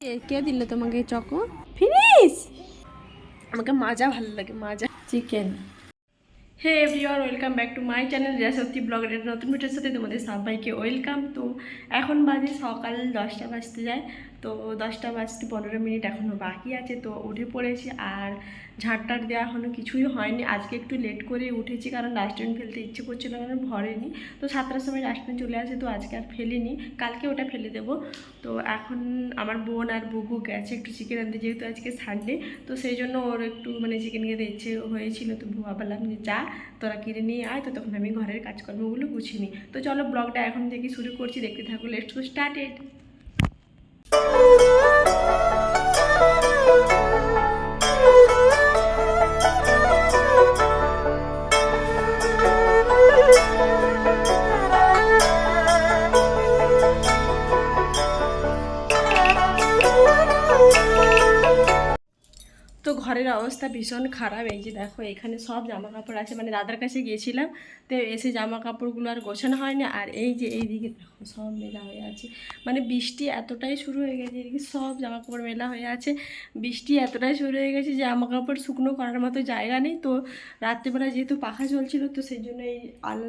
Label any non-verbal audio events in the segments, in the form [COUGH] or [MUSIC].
কে কে দিল তোমাকে choco? Finish! আমাকে মাজা ভালো লাগে মাজা। Chicken hey everyone welcome back to my channel Riyasatti ব্লগের একটা নতুন ভিডিওর সাথে তোমাদের সবাইকে ওয়েলকাম তো এখন বাজে সকাল দশটা বাজতে যায়। তো দশটা বাজতে পনেরো মিনিট এখনও বাকি আছে, তো উঠে পড়েছি আর ঝাঁটটার দেওয়া এখনও কিছুই হয়নি। আজকে একটু লেট করে উঠেছি, কারণ ডাস্টবিন ফেলতে ইচ্ছে করছিল কারণ ভরেনি তো সাতটার সময় ডাস্টবিন চলে আসে, তো আজকে আর ফেলিনি। কালকে ওটা ফেলে দেবো। তো এখন আমার বোন আর বুবু গেছে একটু চিকেন আনতে, যেহেতু আজকে সানডে তো সেই জন্য ওর একটু মানে চিকেন খেতে ইচ্ছে হয়েছিল, তো ভাবলাম যে যা। তোরা কিনে নিয়ে আয়, তো তখন আমি ঘরের কাজকর্মগুলো গুছিয়ে নিই। তো চলো ব্লগটা এখন থেকে শুরু করছি, দেখতে থাকো লেটস স্টার্টেড ঘরের অবস্থা ভীষণ খারাপ। এই যে দেখো, এখানে সব জামা কাপড় আছে। মানে দাদার কাছে গিয়েছিলাম, তো এসে জামা কাপড়গুলো আর গোছানো হয়নি। আর এই যে এইদিকে দেখো, সব মেলা হয়ে আছে। মানে বৃষ্টি এতটাই শুরু হয়ে গেছে, এদিকে সব জামা কাপড় মেলা হয়ে আছে। বৃষ্টি এতটাই শুরু হয়ে গেছে যে জামা কাপড় শুকনো করার মতো জায়গা নেই। তো রাত্রিবেলা যেহেতু পাখা চলছিল, তো সেই জন্য এই আল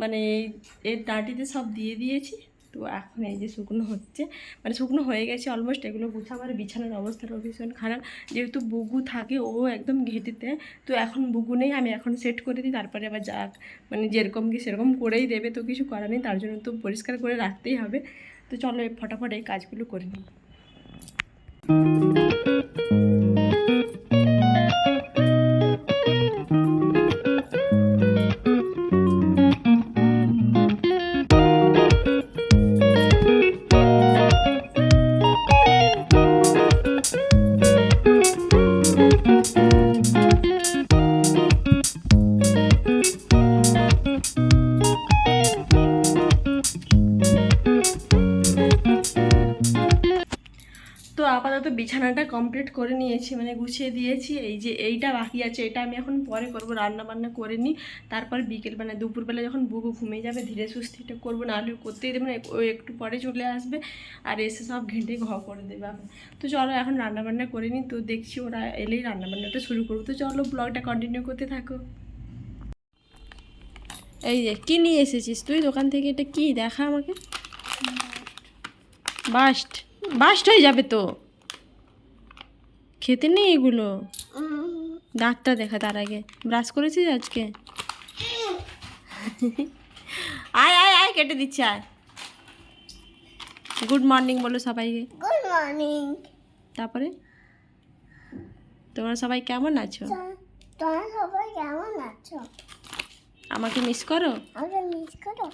মানে এই, এর দাঁটিতে সব দিয়ে দিয়েছি। তো এখন এই যে শুকনো হচ্ছে মানে শুকনো হয়ে গেছে অলমোস্ট এগুলো গুছাবার বিছানার অবস্থাটাও ভীষণ খারাপ। যেহেতু বুগু থাকে, ও একদম ঘেঁটিতে, তো এখন বুগু নেই, আমি এখন সেট করে দিই, তারপরে আবার যাক মানে যেরকম কি সেরকম করেই দেবে, তো কিছু করার নেই, তার জন্য তো পরিষ্কার করে রাখতেই হবে। তো চলো ফটাফট এই কাজগুলো করে নিই। বিছানাটা কমপ্লিট করে নিয়েছি মানে গুছিয়ে দিয়েছি। এই যে এইটা বাকি আছে এটা আমি এখন পরে করব রান্না বান্না করে নিই। তারপর বিকেল মানে দুপুরবেলা যখন বুবু ঘুমিয়ে যাবে ধীরে সুস্থে এটা করব না হলে করতেই দেবে না ও একটু পরে চলে আসবে আর এসে সব ঘেঁটে ঘ করে দেবে তো চলো এখন রান্না বান্না করে নিই তো দেখছি ওরা এলেই রান্না বান্নাটা শুরু করব। তো চলো ব্লগটা কন্টিনিউ করতে থাকো। এই যে কী নিয়ে এসেছিস তুই দোকান থেকে? এটা কি? দেখা আমাকে। বাস্ট। বাস্ট হয়ে যাবে তো। খেতে নেই এগুলো? দাঁতটা দেখা তার আগে। ব্রাশ করেছিস আজকে? আয় আয় আয় কেটে দিচ্ছে আয়। গুড মর্নিং বলো সবাইকে। গুড মর্নিং তারপরে? তোমরা সবাই কেমন আছো? তোমরা সবাই কেমন আছো? আমাকে মিস করো? আমরা মিস করো?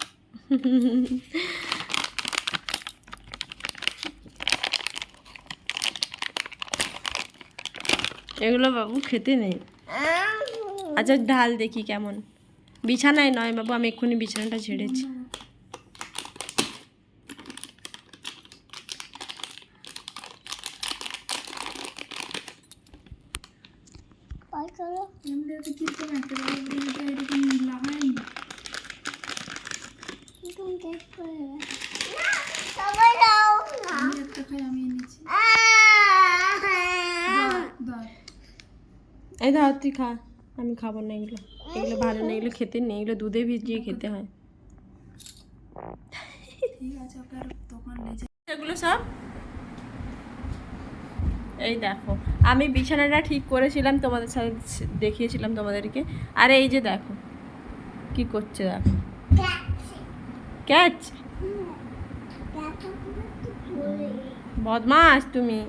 [LAUGHS] এগুলো বাবু খেতে নেই। আচ্ছা ঢাল দেখি কেমন। বিছানায় নয় বাবু, আমি এক্ষুনি বিছানাটা ছেড়েছি কল করো তুমি টেস্ট করে নেবে। সবাই দাও না। আহ! এই দাও তুই খা। আমি খাব না এগুলো। এগুলো ভালো না এগুলো খেতে নেই এগুলো দুধে ভিজিয়ে খেতে হয়। এগুলো সব? এই দেখো আমি বিছানাটা ঠিক করেছিলাম তোমাদের সাথে দেখিয়েছিলাম তোমাদেরকে। আরে এই যে দেখো কি করছে দেখো। ক্যাচ? বদমাস তুমি।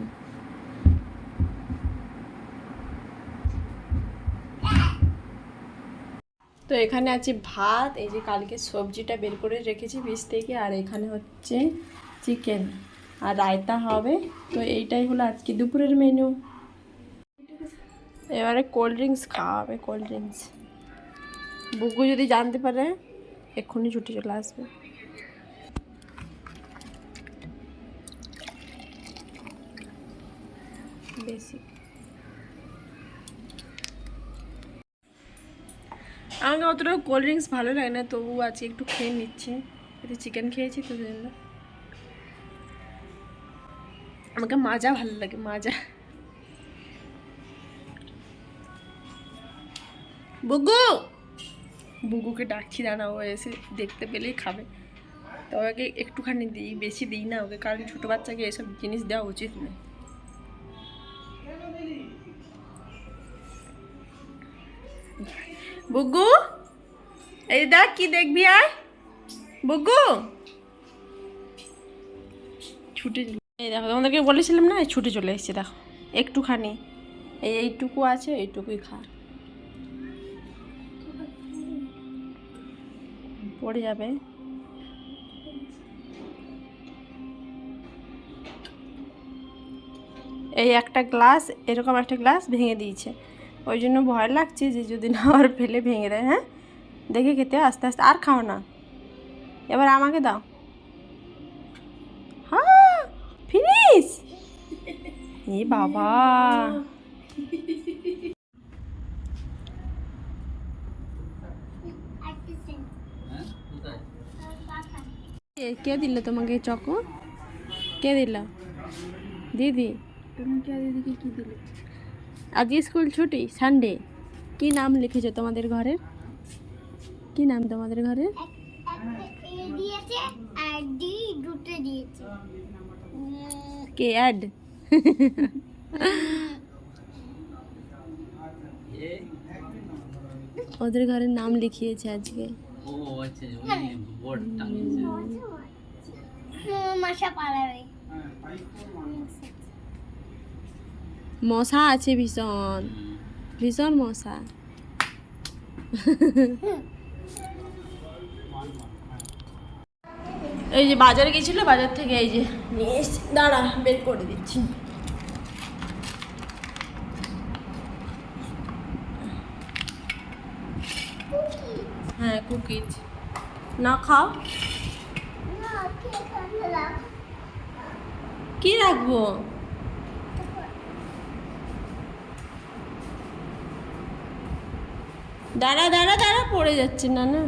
তো এখানে আছে ভাত, এই যে কালকে সবজিটা বের করে রেখেছি বীজ থেকে, আর এখানে হচ্ছে চিকেন আর রায়তা হবে। তো এইটাই হলো আজকে দুপুরের মেনু এবারে কোল্ড ড্রিঙ্কস খাওয়া হবে কোল্ড ড্রিঙ্কস বুকু যদি জানতে পারে, এক্ষুনি ছুটি চলে আসবে। বেশি আমাকে অতটা কোল্ড ড্রিঙ্কস ভালো লাগে না তবু আজকে একটু খেয়ে নিচ্ছে। একটু চিকেন খেয়েছি তো জন্য। আমাকে মাজা ভালো লাগে, মাজা। বুগু! বুগুকে ডাকছি দাঁড়া ও এসে দেখতে পেলেই খাবে। তো ওকে একটুখানি দিই, বেশি দিই না ওকে, কারণ ছোটো বাচ্চাকে এসব জিনিস দেওয়া উচিত নয়। বুগু, এই দেখ কি দেখবি আর। বুগু। ছুটে এই দেখো, তোমাদেরকে বলেছিলাম না ছুটে চলে এসেছে, দেখো। একটুখানি। এই এইটুকু আছে, এইটুকুই খা। পড়ে যাবে। এই একটা গ্লাস, এরকম একটা গ্লাস ভেঙে দিয়েছে। ওই জন্য ভয় লাগছে যে যদি না আর ফেলে ভেঙে দেয় হ্যাঁ? দেখে খেতে আস্তে আস্তে। আর খাও না। এবার আমাকে দাও। হ্যাঁ ফিনিস এ বাবা। কে দিল তোমাকে চকো? কে দিল? দিদি। তুমি কে দিদিকে কি দিলে? আজকে স্কুল ছুটি সানডে কি নাম লিখেছো তোমাদের ঘরের কি নাম তোমাদের ঘরের এ দিয়েছে আর ডি দুটো দিয়েছে উম, কে অ্যাড ওদের ঘরের নাম লিখিয়েছে আজকে। ও আচ্ছা ওই বোর্ড টাঙিয়েছে। উম, পালাবে। মশা আছে ভীষণ। ভীষণ মশা। এই যে বাজারে গেছিল বাজার থেকে এই যে নিয়ে এসছি। দাঁড়া বের করে দিচ্ছি। হ্যাঁ কুকিজ। না খাও। কি রাখব? দাঁড়া দাঁড়া দাঁড়া পড়ে যাচ্ছে না না।